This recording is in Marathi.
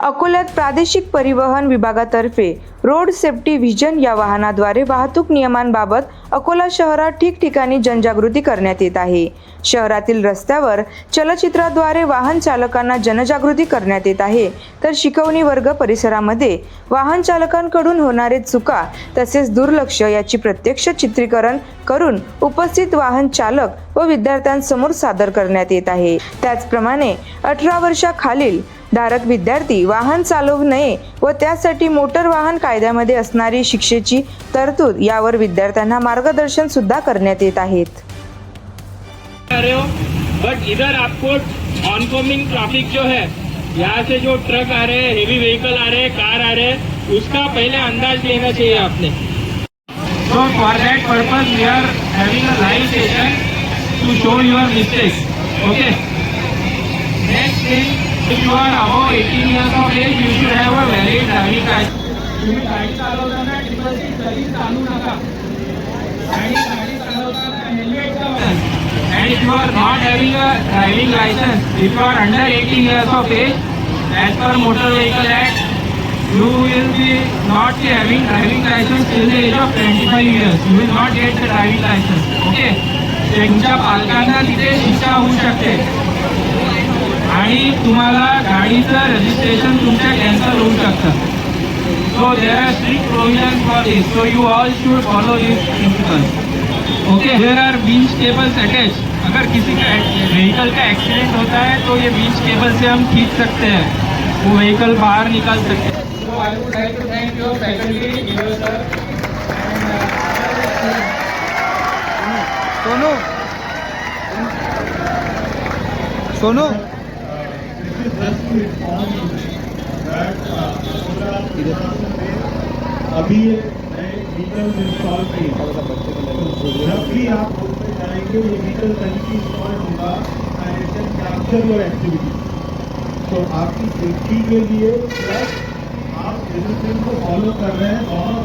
अकोल्यात प्रादेशिक परिवहन विभागातर्फे रोड सेफ्टी व्हिजन या वाहनाद्वारे वाहतूक नियमांबाबत अकोला शहरात ठिकठिकाणी जनजागृती करण्यात येत आहे. शहरातील रस्त्यावर चलचित्राद्वारे वाहन चालकांना जनजागृती करण्यात येत आहे. तर शिकवणी वर्ग परिसरामध्ये वाहन चालकांकडून होणारे चुका तसेच दुर्लक्ष याची प्रत्यक्ष चित्रीकरण करून उपस्थित वाहन चालक व विद्यार्थ्यांसमोर सादर करण्यात येत आहे. त्याचप्रमाणे अठरा वर्षाखालील धारक विद्यार्थी वाहन चालवू नये व त्यासाठी मोटर वाहन कायद्यामध्ये असणारी शिक्षेची तरतूद यावर विद्यार्थ्यांना मार्गदर्शन सुद्धा करण्यात येत आहेत बट हो, इधर आपको ऑनकमिंग ट्रैफिक जो है यहाँ से जो ट्रक आ रहे हैं हेवी व्हीकल आ रहे हैं कार आ रहे हैं उसका पहले अंदाज लेना चाहिए आपने So for that purpose we are having a live session to show your mistakes. Okay. If you are above 18 years of age, you should have a valid driving license. तुम्ही गाडी चालवताना ट्रिपल सीट कधी चालू नका आणि गाडी चालवताना helmet And if you are not having a driving license, if you are under 18 years of age, as per Motor Vehicle Act, you will be not having driving license till the age of 25 years. You will not get the driving license. Okay? तुमच्या पालकांना तिथे शिक्षा होऊ शकते आणि तुम्हाला गाडीचं रजिस्ट्रेशन तुमच्या कॅन्सल होऊ शकतं. So there are strict provision for this so you all should follow this principle okay there are beach cables attach अगर किसी का व्हीकल का एक्सीडेंट होता है तो ये बीच केबल से हम खींच सकते हैं। वो व्हीकल बाहर निकाल सकते हैं। Sir, सोनू। सोनू। अभी नए व्हीकल इंस्टॉल किए जब भी आप रोड पे जाएँगे, ये व्हीकल कहीं भी इंस्टॉल होगा एंड कैप्चर योर एक्टिविटी तो आपकी सेफ्टी के लिए प्लस आप डिसिप्लिन को फॉलो कर रहे हैं दोनों